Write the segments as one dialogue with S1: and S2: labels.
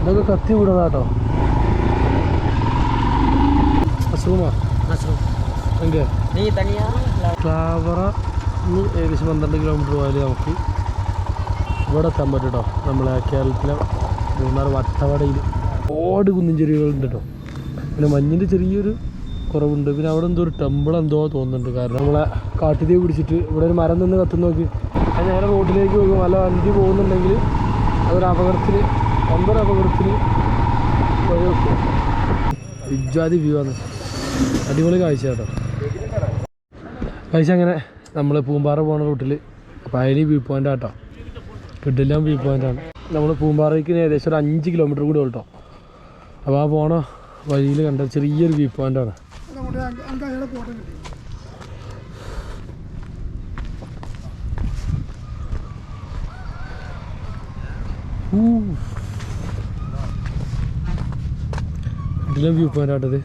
S1: ഇതൊക്കെ കത്തി വിടുന്നതാട്ടോ. മഷ്റൂമാ എങ്കിൽ ക്ലാവറ ഏകദേശം പന്ത്രണ്ട് കിലോമീറ്റർ പോയാൽ നമുക്ക് ഇവിടെ എത്താൻ പറ്റും കേട്ടോ നമ്മളെ കേരളത്തിലെ മൂന്നാർ വട്ടവടയിൽ ഒരുപാട് കുന്നിൻ ചെരുവുകളുണ്ട് കേട്ടോ പിന്നെ മഞ്ഞിന്റെ ചെറിയൊരു കുറവുണ്ട്. പിന്നെ അവിടെ എന്തോ ഒരു ടെമ്പിൾ എന്തോ തോന്നുന്നുണ്ട്. കാരണം നമ്മളെ കാട്ടുതീ പിടിച്ചിട്ട് ഇവിടെ ഒരു മരം നിന്ന് കത്തുന്നു നോക്കി. അത് നേരെ റോഡിലേക്ക് പോകും. അല്ല വണ്ടി പോകുന്നുണ്ടെങ്കിൽ അതൊരു അപകടത്തിന് ഒമ്പത് അപകടത്തിന് ഇജാതി വ്യൂ ആണ്. അടിപൊളി കാഴ്ച കേട്ടോ. കാഴ്ച അങ്ങനെ നമ്മൾ പൂമ്പാറ പോകുന്ന റൂട്ടിൽ പയനി വ്യൂ പോയിന്റ് ആട്ടോ കിഡില്ലാം വ്യൂ പോയിന്റാണ് നമ്മൾ പൂമ്പാറയ്ക്ക് ഏകദേശം ഒരു അഞ്ച് കിലോമീറ്റർ കൂടി കേട്ടോ അപ്പോൾ ആ പോണ വഴിയിൽ കണ്ട ചെറിയൊരു വ്യൂ പോയിന്റാണ് കിഡിലും വ്യൂ പോയിന്റ് ആട്ടത്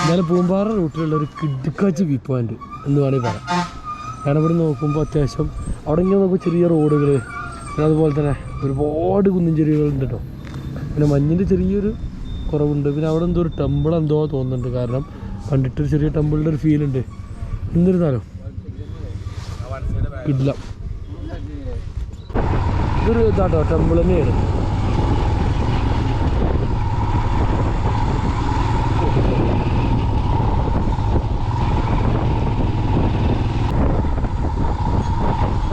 S1: എന്നാലും പൂമ്പാറ റൂട്ടിലുള്ള ഒരു കിടുക്കാച്ച് വ്യൂ പോയിന്റ് എന്ന് വേണമെങ്കിൽ പറയാം. കാരണം ഇവിടെ നോക്കുമ്പോൾ അത്യാവശ്യം അവിടെ ഇങ്ങനെ നോക്കുമ്പോൾ ചെറിയ റോഡുകൾ പിന്നെ അതുപോലെ തന്നെ ഒരുപാട് കുന്നിൻ ഉണ്ട് കേട്ടോ പിന്നെ മഞ്ഞിന്റെ ചെറിയൊരു കുറവുണ്ട്. പിന്നെ അവിടെ എന്തോ ഒരു ടെമ്പിൾ എന്തോ തോന്നുന്നുണ്ട്. കാരണം കണ്ടിട്ടൊരു ചെറിയ ടെമ്പിളിന്റെ ഒരു ഫീലുണ്ട് എന്നിരുന്നാലും? ഇല്ല ഇതൊരു ഇതാട്ടോ ടെമ്പിൾ തന്നെയാണ്.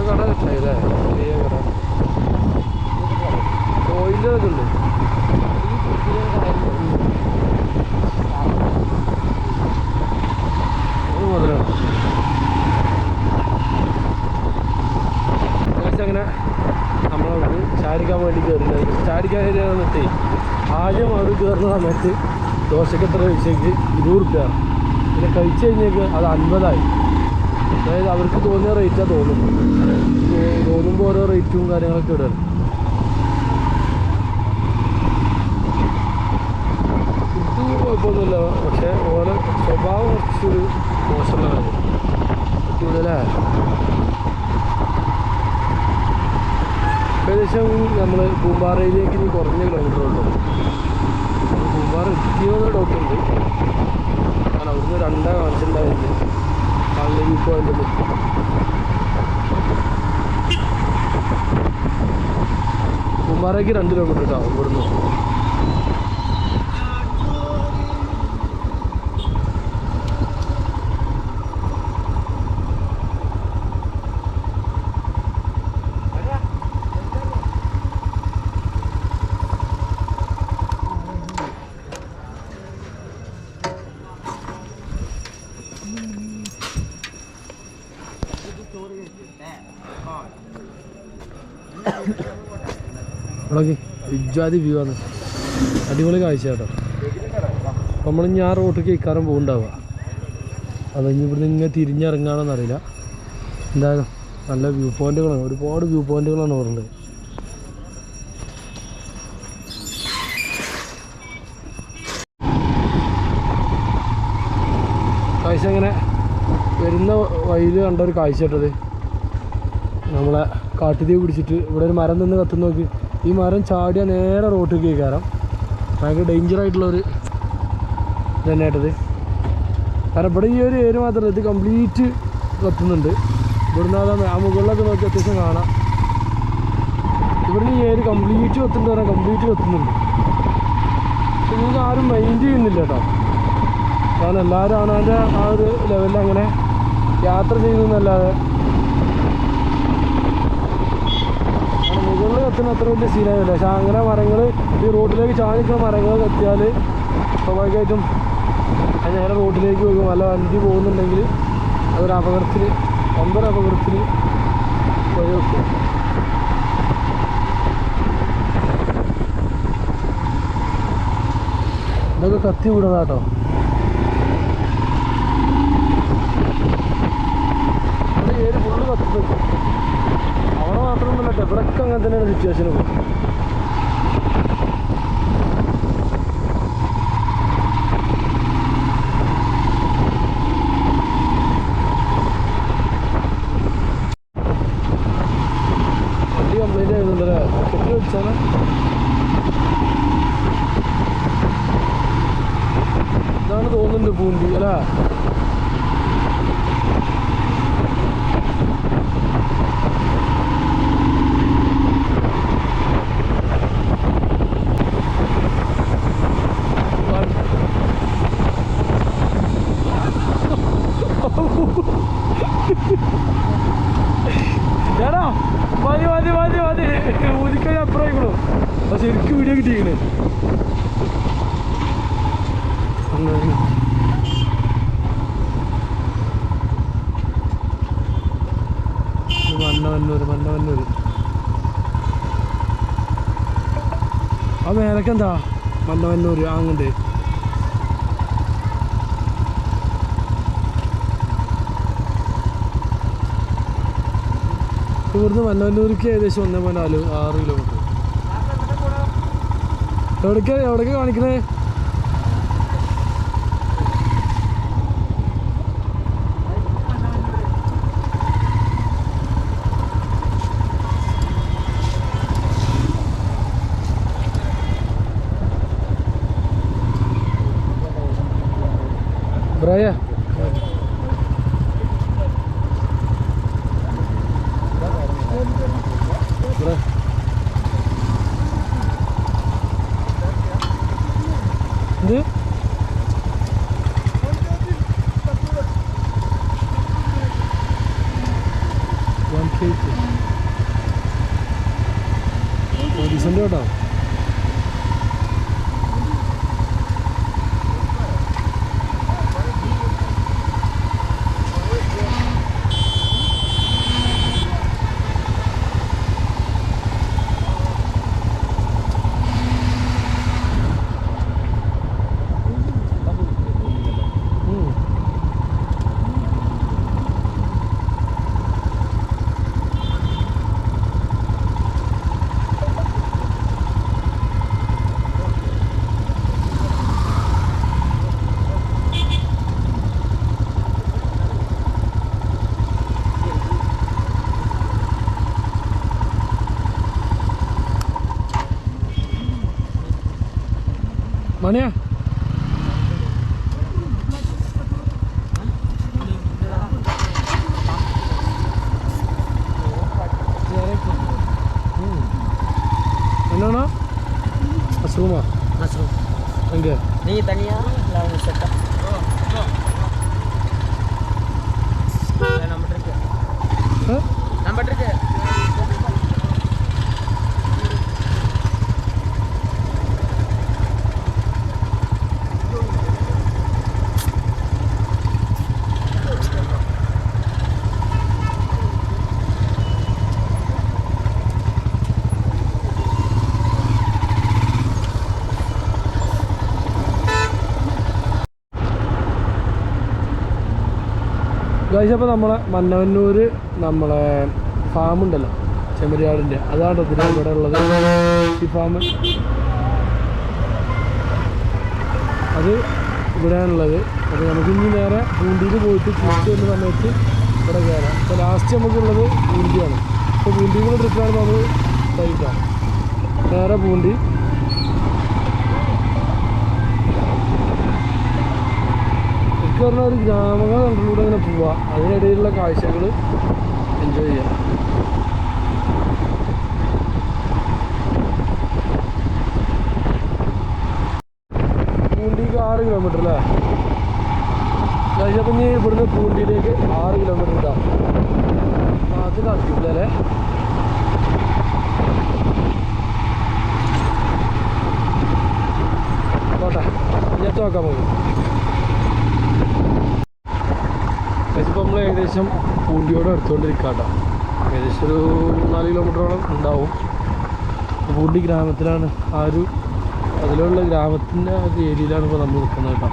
S1: കട കിട്ടായില്ലേ ചെറിയ കട ഓയിലൊക്കെ ഉണ്ട് അത് മുതലാണ് ഏകദേശം അങ്ങനെ നമ്മളവിടെ ചാരിക്കാൻ വേണ്ടി കയറില്ല ചാടിക്കാൻ കയറിയാൽ വന്നിട്ട് ആദ്യം അത് കയറുന്ന സമയത്ത് ദോശക്ക് എത്ര പൈസയ്ക്ക് ഇരുപത് റുപ്യ. പിന്നെ കഴിച്ച് കഴിഞ്ഞേക്ക് അത് അൻപതായി. അതായത് അവർക്ക് തോന്നിയ റേറ്റാണ് തോന്നുന്നത് തോന്നുമ്പോൾ ഓരോ റേറ്റും കാര്യങ്ങളൊക്കെ ഇടാണ് ഫുഡ് കുഴപ്പമൊന്നുമില്ല. പക്ഷേ ഓരോ സ്വഭാവം കുറച്ചൊരു മോശമുള്ള കാര്യം. പറ്റൂലേ ഏകദേശം നമ്മൾ പൂമ്പാറയിലേക്ക് ഇനി കുറഞ്ഞ കിലോമീറ്റർ ഉള്ളൂ പൂമ്പാറ എത്തിയോന്ന് ഡൗട്ട് ഉണ്ട് കാരണം അവിടുന്ന് രണ്ടാ കാണിച്ചിട്ടുണ്ടായിരുന്നു. കള്ളി പോയിന്റ് കുമാറേക്ക് രണ്ട് കിലോമീറ്റർ കേട്ടോ ഇവിടുന്ന് ഇജാതി വ്യൂ ആണ് അടിപൊളി കാഴ്ച കേട്ടോ. നമ്മൾ ഞാൻ റോട്ട് ഇക്കാരം പോകുന്നുണ്ടാവുക അത് ഇനി ഇവിടുന്ന് ഇങ്ങനെ തിരിഞ്ഞിറങ്ങാണെന്ന് അറിയില്ല. എന്തായാലും നല്ല വ്യൂ പോയിന്റുകളാണ് ഒരുപാട് വ്യൂ പോയിന്റുകളാണ് പറഞ്ഞത് കാഴ്ച ഇങ്ങനെ വരുന്ന വഴിയിൽ കണ്ട ഒരു കാഴ്ച കേട്ടത്. നമ്മളെ കാട്ടുതീ പിടിച്ചിട്ട് ഇവിടെ ഒരു മരം നിന്ന് കത്തുന്ന നോക്കി. ഈ മരം ചാടിയ നേരെ റോട്ടിലേക്ക് കയറാം. ഭയങ്കര ഡേഞ്ചർ ആയിട്ടുള്ളൊരു തന്നെ കേട്ടത്. കാരണം ഇവിടെ ഈ ഒരു ഏരിയ മാത്രമല്ല ഇത് കംപ്ലീറ്റ് കത്തുന്നുണ്ട്. ഇവിടുന്ന് അതാ ആ മുകളിലൊക്കെ നോക്കി അത്യാവശ്യം കാണാം. ഇവിടുന്ന് ഈ ഏരിയ കംപ്ലീറ്റ് കത്തുന്നുണ്ട് പറഞ്ഞാൽ കംപ്ലീറ്റ് കത്തുന്നുണ്ട്. പക്ഷെ നിങ്ങൾക്ക് ആരും മൈൻഡ് ചെയ്യുന്നില്ല കേട്ടോ. കാരണം എല്ലാവരും ആണ് അവനവന്റെ ആ ഒരു ലെവലിൽ അങ്ങനെ യാത്ര ചെയ്തു എന്നല്ലാതെ മുകളിൽ കത്തുന്ന അത്ര വലിയ സീനായില്ല. പക്ഷെ അങ്ങനെ മരങ്ങൾ ഈ റോഡിലേക്ക് ചാടിക്കുന്ന മരങ്ങൾ കത്തിയാൽ സ്വാഭാവികമായിട്ടും നേരെ റോഡിലേക്ക് പോകും അല്ല വണ്ടി പോകുന്നുണ്ടെങ്കിൽ അതൊരു അപകടത്തിൽ ഒമ്പത് അപകടത്തിൽ വഴിവെക്കും ഇതൊക്കെ കത്തി വിടുന്നതാട്ടോ. ഏര് ഫുള്ള് കത്തുന്നത് അവിടെ മാത്രമൊന്നുമല്ല കേട്ടോ. ഇവിടെയൊക്കെ അങ്ങനെ തന്നെയാണ് സിറ്റുവേഷൻ ആയിരുന്നുണ്ടല്ലേ ഇതാണ് തോന്നുന്നുണ്ട് പൂണ്ടി അല്ലേ മന്നവന്നൂര് മന്നവന്നൂര് ആ മേലക്കെന്താ? മന്നവന്നൂര് ആ അങ്ങണ്ട് ഇവിടുന്ന് മന്നവന്നൂർക്ക് ഏകദേശം ഒന്നേ പോയിന്റ് നാല് ആറ് കിലോമീറ്റർ എവിടേക്കാ എവിടേക്കാ കാണിക്കണേ? ബ്രയ ബ്ര എന്ത് വൺ കേക്ക് പോലീസിന്റെ കേട്ടോ Mana ya? Mana no?
S2: Masrum
S1: ah.
S2: Masrum. Tangga. Ni tangga lawan setak. Nombor
S1: tiga.
S2: Hah? Nombor
S1: tiga. അപ്പോൾ നമ്മളെ മന്നവന്നൂർ നമ്മളെ ഫാം ഉണ്ടല്ലോ ചെമ്മരിയാടിന്റെ അതാണ് ഇതിന് ഇവിടെ ഉള്ളത്. ഈ ഫാം അത് ഇവിടെയാണുള്ളത്. അപ്പോൾ നമുക്ക് ഇനി നേരെ പൂണ്ടിയിൽ പോയിട്ട് തിരിച്ച് എന്ന് സമയത്ത് ഇവിടെ കയറാം. അപ്പോൾ ലാസ്റ്റ് നമുക്കുള്ളത് പൂണ്ടിയാണ് അപ്പോൾ പൂണ്ടിയിൽ ട്രിപ്പാണ് നമ്മൾ കഴിക്കാം നേരെ പൂണ്ടി. എനിക്ക് പറഞ്ഞ ഒരു ഗ്രാമങ്ങൾ കണ്ടിലൂടെ ഇങ്ങനെ പോവുക അതിനിടയിലുള്ള കാഴ്ചകൾ എൻജോയ് ചെയ്യാം. പൂണ്ടിക്ക് ആറ് കിലോമീറ്റർ അല്ലേ കഴിഞ്ഞപ്പം ഇവിടുന്ന് പൂണ്ടിയിലേക്ക് ആറ് കിലോമീറ്റർ ഉണ്ടാവും അത് അല്ലേ? പോട്ടെ ഞാൻ നോക്കാൻ പോകും ഇപ്പോൾ നമ്മൾ ഏകദേശം പൂണ്ടിയോട് എടുത്തുകൊണ്ടിരിക്കാട്ടോ ഏകദേശം ഒരു നാല് കിലോമീറ്ററോളം ഉണ്ടാവും. പൂണ്ടി ഗ്രാമത്തിലാണ് ആ ഒരു അതിലുള്ള ഗ്രാമത്തിന്റെ ഒരു ഏരിയയിലാണ് ഇപ്പോൾ നമ്മൾ നിൽക്കുന്നത് കേട്ടോ.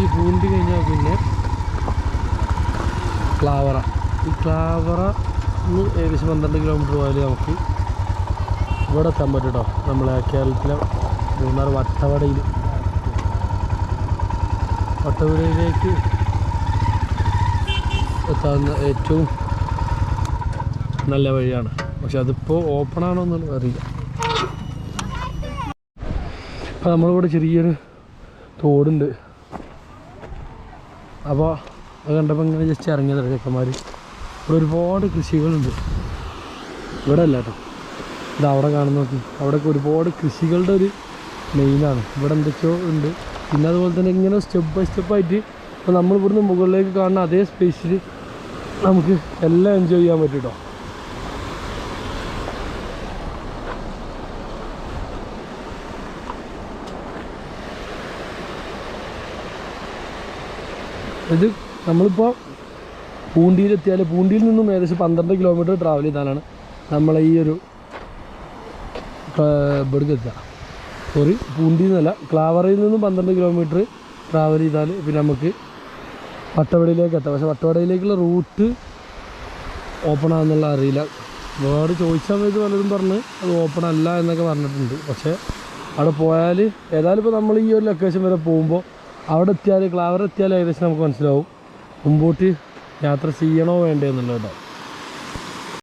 S1: ഈ പൂണ്ടി കഴിഞ്ഞാൽ പിന്നെ ക്ലാവറ. ഈ ക്ലാവറ ഏകദേശം പന്ത്രണ്ട് കിലോമീറ്റർ പോയാൽ നമുക്ക് ഇവിടെ എത്താൻ പറ്റും കേട്ടോ. നമ്മളെ കേരളത്തിലെ മൂന്നാർ വട്ടവടയിൽ. വട്ടവടയിലേക്ക് എത്താവുന്ന ഏറ്റവും നല്ല വഴിയാണ്. പക്ഷെ അതിപ്പോൾ ഓപ്പൺ ആണോ എന്നൊന്നും അറിയില്ല. അപ്പോൾ നമ്മളിവിടെ ചെറിയൊരു തോടുണ്ട്. അപ്പോൾ അത് കണ്ടപ്പോൾ ഇങ്ങനെ ജസ്റ്റ് ഇറങ്ങിയതാണ് ചേട്ടന്മാർ ഇവിടെ ഒരുപാട് കൃഷികളുണ്ട്. ഇവിടെ അല്ല കേട്ടോ. ഇത് അവിടെ കാണുന്ന നോക്കി. അവിടെയൊക്കെ ഒരുപാട് കൃഷികളുടെ ഒരു മെയിനാണ് ഇവിടെ എന്തൊക്കെയോ ഉണ്ട്. പിന്നെ അതുപോലെ തന്നെ ഇങ്ങനെ സ്റ്റെപ്പ് ബൈ സ്റ്റെപ്പായിട്ട് ഇപ്പോൾ നമ്മൾ ഇവിടുന്ന് മുകളിലേക്ക് കാണുന്ന അതേ സ്പേസിൽ നമുക്ക് എല്ലാം എൻജോയ് ചെയ്യാൻ പറ്റും കേട്ടോ ഇത് നമ്മളിപ്പോൾ പൂണ്ടിയിലെത്തിയാൽ പൂണ്ടിയിൽ നിന്നും ഏകദേശം പന്ത്രണ്ട് കിലോമീറ്റർ ട്രാവൽ ചെയ്താലാണ് നമ്മളെ ഈ ഒരു ഇവിടേക്ക് എത്തുക. സോറി പൂണ്ടി എന്നല്ല ക്ലാവറയിൽ നിന്നും പന്ത്രണ്ട് കിലോമീറ്റർ ട്രാവൽ ചെയ്താൽ പിന്നെ നമുക്ക് വട്ടവടയിലേക്ക് എത്താം. പക്ഷേ വട്ടവടയിലേക്കുള്ള റൂട്ട് ഓപ്പൺ ആണെന്നുള്ള അറിയില്ല. വേറെ ചോദിച്ച സമയത്ത് പലരും പറഞ്ഞ് അത് ഓപ്പൺ അല്ല എന്നൊക്കെ പറഞ്ഞിട്ടുണ്ട്. പക്ഷേ അവിടെ പോയാൽ ഏതായാലും ഇപ്പോൾ നമ്മൾ ഈ ഒരു ലൊക്കേഷൻ വരെ പോകുമ്പോൾ അവിടെ എത്തിയാൽ ക്ലാവർ എത്തിയാൽ ഏകദേശം നമുക്ക് മനസ്സിലാവും. മുമ്പോട്ട് യാത്ര ചെയ്യണോ വേണ്ടേ എന്നുള്ളത് കേട്ടോ.